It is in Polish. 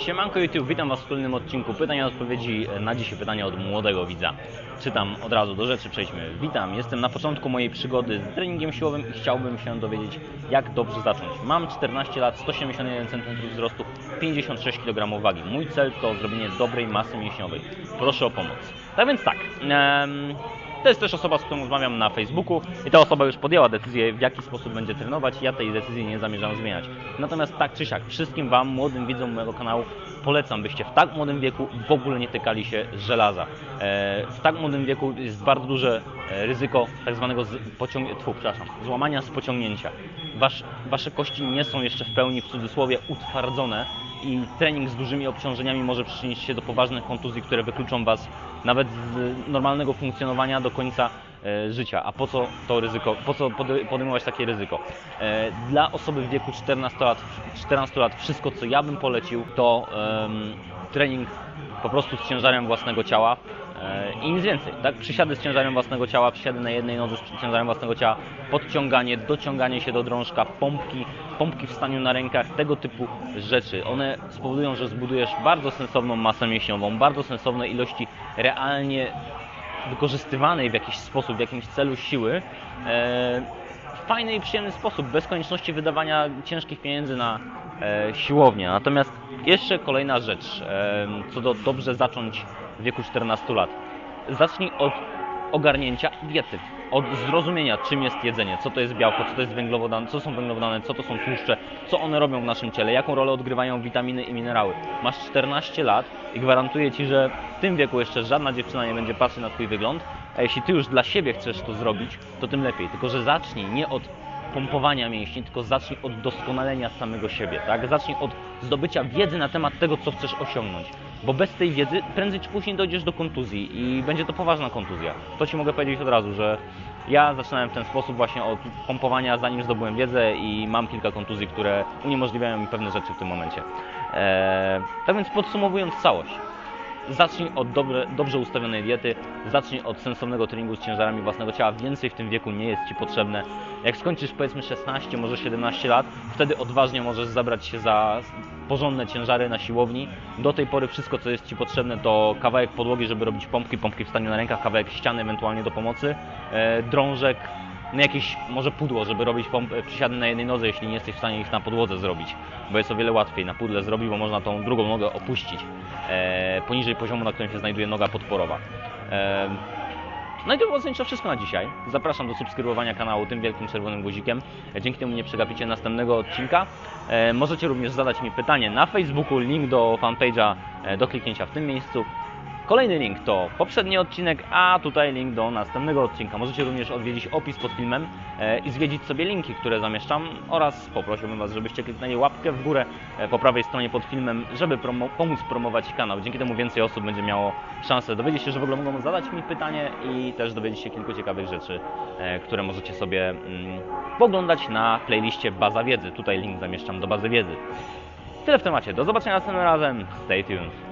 Siemanko YouTube, witam Was w kolejnym odcinku pytań i odpowiedzi. Na dzisiaj pytanie od młodego widza. Czytam od razu do rzeczy, przejdźmy. Witam, jestem na początku mojej przygody z treningiem siłowym i chciałbym się dowiedzieć, jak dobrze zacząć. Mam 14 lat, 181 cm wzrostu, 56 kg wagi. Mój cel to zrobienie dobrej masy mięśniowej. Proszę o pomoc. Tak więc tak, em, to jest też osoba, z którą rozmawiam na Facebooku i ta osoba już podjęła decyzję, w jaki sposób będzie trenować. Ja tej decyzji nie zamierzam zmieniać. Natomiast tak czy siak, wszystkim Wam, młodym widzom mojego kanału, polecam, byście w tak młodym wieku w ogóle nie tykali się żelaza. E, W tak młodym wieku jest bardzo duże e, ryzyko tak zwanego pociąg... Tfu, przepraszam, złamania z pociągnięcia. Wasz, wasze kości nie są jeszcze w pełni, w cudzysłowie, utwardzone i trening z dużymi obciążeniami może przyczynić się do poważnych kontuzji, które wykluczą Was nawet z normalnego funkcjonowania do końca e, życia. A po co to ryzyko, po co pode- podejmować takie ryzyko? E, Dla osoby w wieku 14 lat, 14 lat wszystko co ja bym polecił to trening po prostu z ciężarem własnego ciała i nic więcej. Tak? Przysiady z ciężarem własnego ciała, przysiady na jednej nodze z ciężarem własnego ciała, podciąganie, dociąganie się do drążka, pompki, pompki w staniu na rękach, tego typu rzeczy. One spowodują, że zbudujesz bardzo sensowną masę mięśniową, bardzo sensowne ilości realnie wykorzystywanej w jakiś sposób, w jakimś celu siły e, w fajny i przyjemny sposób, bez konieczności wydawania ciężkich pieniędzy na e, siłownię. Natomiast jeszcze kolejna rzecz, e, co do dobrze zacząć w wieku 14 lat. Zacznij od ogarnięcia diety, od zrozumienia, czym jest jedzenie, co to jest białko, co to jest węglowodany, co są węglowodany, co to są tłuszcze, co one robią w naszym ciele, jaką rolę odgrywają witaminy i minerały. Masz 14 lat i gwarantuję Ci, że w tym wieku jeszcze żadna dziewczyna nie będzie patrzeć na Twój wygląd, a jeśli Ty już dla siebie chcesz to zrobić, to tym lepiej. Tylko, że zacznij nie od pompowania mięśni, tylko zacznij od doskonalenia samego siebie, tak? Zacznij od zdobycia wiedzy na temat tego, co chcesz osiągnąć. Bo bez tej wiedzy prędzej czy później dojdziesz do kontuzji i będzie to poważna kontuzja. To Ci mogę powiedzieć od razu, że ja zaczynałem w ten sposób właśnie od pompowania, zanim zdobyłem wiedzę i mam kilka kontuzji, które uniemożliwiają mi pewne rzeczy w tym momencie. Eee, tak więc podsumowując całość, Zacznij od dobre, dobrze ustawionej diety, zacznij od sensownego treningu z ciężarami własnego ciała. Więcej w tym wieku nie jest Ci potrzebne. Jak skończysz powiedzmy 16, może 17 lat, wtedy odważnie możesz zabrać się za porządne ciężary na siłowni. Do tej pory wszystko, co jest Ci potrzebne, to kawałek podłogi, żeby robić pompki, pompki w staniu na rękach, kawałek ściany ewentualnie do pomocy, e, drążek, no jakieś może pudło, żeby robić przysiady na jednej nodze, jeśli nie jesteś w stanie ich na podłodze zrobić, bo jest o wiele łatwiej na pudle zrobić, bo można tą drugą nogę opuścić e, poniżej poziomu, na którym się znajduje noga podporowa. E, no i to było zasadniczo wszystko na dzisiaj. Zapraszam do subskrybowania kanału tym wielkim czerwonym guzikiem. Dzięki temu nie przegapicie następnego odcinka. E, możecie również zadać mi pytanie na Facebooku, link do fanpage'a e, do kliknięcia w tym miejscu. Kolejny link to poprzedni odcinek, a tutaj link do następnego odcinka. Możecie również odwiedzić opis pod filmem e, i zwiedzić sobie linki, które zamieszczam oraz poprosiłbym Was, żebyście kliknęli łapkę w górę e, po prawej stronie pod filmem, żeby promo pomóc promować kanał. Dzięki temu więcej osób będzie miało szansę dowiedzieć się, że w ogóle mogą zadać mi pytanie i też dowiedzieć się kilku ciekawych rzeczy, e, które możecie sobie mm, poglądać na playliście Baza Wiedzy. Tutaj link zamieszczam do bazy wiedzy. Tyle w temacie. Do zobaczenia następnym razem. Stay tuned.